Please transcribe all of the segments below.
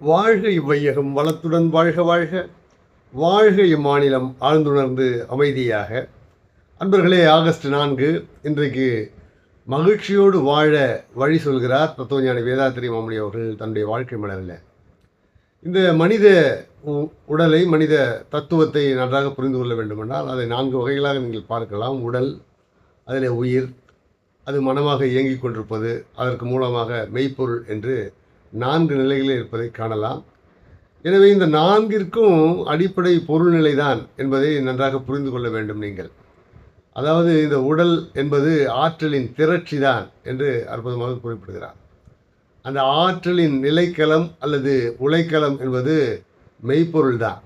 வாழ்க இவ்வையகம் வளத்துடன் வாழ்க வாழ்க. வாழ்க இம்மாநிலம் ஆழ்ந்துணர்ந்து அமைதியாக. அன்பர்களே ஆகஸ்ட் நான்கு இன்றைக்கு மகிழ்ச்சியோடு வாழ வழி சொல்கிறார் தத்துவஞானி வேதாத்திரி மாமணி அவர்கள் தன்னுடைய வாழ்க்கை மலரில். இந்த மனித உ- உடலை மனித தத்துவத்தை நன்றாக புரிந்து கொள்ள வேண்டுமென்றால் அதை நான்கு வகைகளாக நீங்கள் பார்க்கலாம். உடல் அதில் உயிர் அது மனமாக இயங்கிக் கொண்டிருப்பது அதற்கு மூலமாக மெய்ப்பொருள் என்று நான்கு நிலைகளில் இருப்பதை காணலாம். எனவே இந்த நான்கிற்கும் அடிப்படை பொருள்நிலை தான் என்பதை நன்றாக புரிந்து கொள்ள வேண்டும் நீங்கள். அதாவது இந்த உடல் என்பது ஆற்றலின் திரட்சி தான் என்று அற்புதமாக குறிப்பிடுகிறார். அந்த ஆற்றலின் நிலைக்களம் அல்லது உலைக்களம் என்பது மெய்ப்பொருள் தான்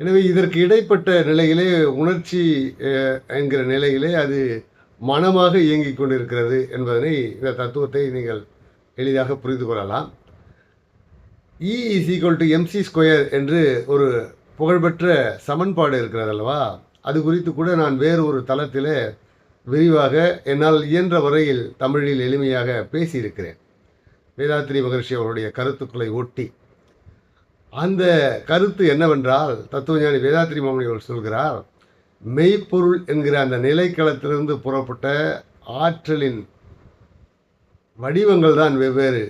எனவே இதற்கு இடைப்பட்ட நிலையிலே உணர்ச்சி என்கிற நிலையிலே அது மனமாக இயங்கிக் கொண்டிருக்கிறது என்பதனை இந்த தத்துவத்தை நீங்கள் எளிதாக புரிந்து கொள்ளலாம். E is equal to MC square என்று ஒரு புகழ்பெற்ற சமன்பாடு இருக்கிறது அல்லவா? அது குறித்து கூட நான் வேறு ஒரு தளத்தில் விரிவாக என்னால் இயன்ற வரையில் தமிழில் எளிமையாக பேசியிருக்கிறேன். வேதாத்திரி மகர்ஷி அவருடைய கருத்துக்களை ஒட்டி. அந்த கருத்து என்னவென்றால் தத்துவஞானி வேதாத்திரி மாமணி அவர் சொல்கிறார் மெய்ப்பொருள் என்கிற அந்த நிலைக்களத்திலிருந்து புறப்பட்ட ஆற்றலின் வடிவங்கள் தான் வெவ்வேறு.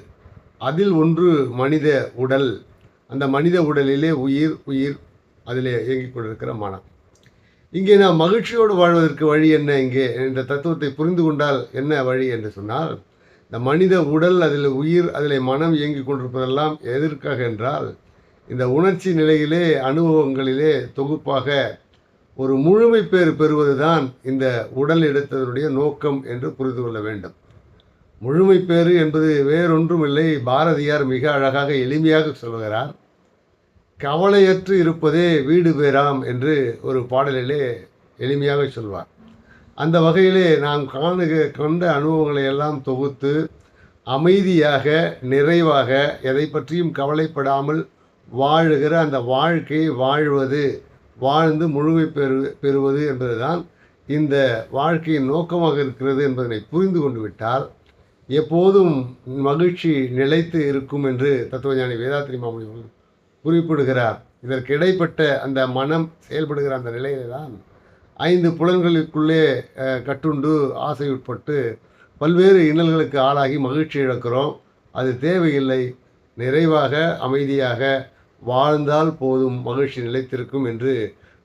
அதில் ஒன்று மனித உடல். அந்த மனித உடலிலே உயிர் உயிர் அதிலே இயங்கிக் கொண்டிருக்கிற மனம். இங்கே நாம் மகிழ்ச்சியோடு வாழ்வதற்கு வழி என்ன இங்கே என்ற தத்துவத்தை புரிந்து கொண்டால் என்ன வழி என்று சொன்னால் இந்த மனித உடல் அதில் உயிர் அதில் மனம் இயங்கிக் கொண்டிருப்பதெல்லாம் எதற்காக என்றால் இந்த உணர்ச்சி நிலையிலே அனுபவங்களிலே தொகுப்பாக ஒரு முழுமை பேர் பெறுவது தான் இந்த உடல் எடுத்ததனுடைய நோக்கம் என்று புரிந்து கொள்ள வேண்டும். முழுமை பேறு என்பது வேறொன்றும் இல்லை பாரதியார் மிக அழகாக எளிமையாக சொல்கிறார். கவலையற்று இருப்பதே வீடு பேராம் என்று ஒரு பாடலிலே எளிமையாக சொல்வார். அந்த வகையிலே நாம் காணுக கண்ட அனுபவங்களை எல்லாம் தொகுத்து அமைதியாக நிறைவாக எதை பற்றியும் கவலைப்படாமல் வாழுகிற அந்த வாழ்க்கையை வாழ்வது வாழ்ந்து முழுமை பெறு பெறுவது என்பதுதான் இந்த வாழ்க்கையின் நோக்கமாக இருக்கிறது என்பதனை புரிந்து கொண்டு விட்டால் எப்போதும் மகிழ்ச்சி நிலைத்து இருக்கும் என்று தத்துவஞானி வேதாத்திரி மாமணி குறிப்பிடுகிறார். இதற்கு இடைப்பட்ட அந்த மனம் செயல்படுகிற அந்த நிலையில தான் ஐந்து புலன்களுக்குள்ளே கட்டுண்டு கட்டுண்டு ஆசையுட்பட்டு பல்வேறு இன்னல்களுக்கு ஆளாகி மகிழ்ச்சி இழக்கிறோம். அது தேவையில்லை. நிறைவாக அமைதியாக வாழ்ந்தால் போதும் மகிழ்ச்சி நிலைத்திருக்கும் என்று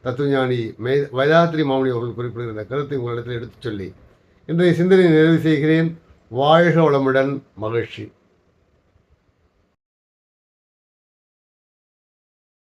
தத்துவஞானி மே வேதாத்திரி மாமணி அவர்கள் குறிப்பிடுகிற இந்த கருத்தை உங்களிடத்தில் எடுத்துச் சொல்லி இன்றைய சிந்தனை நிறைவு செய்கிறேன். வாழ்க வளமுடன் மகிழ்ச்சி.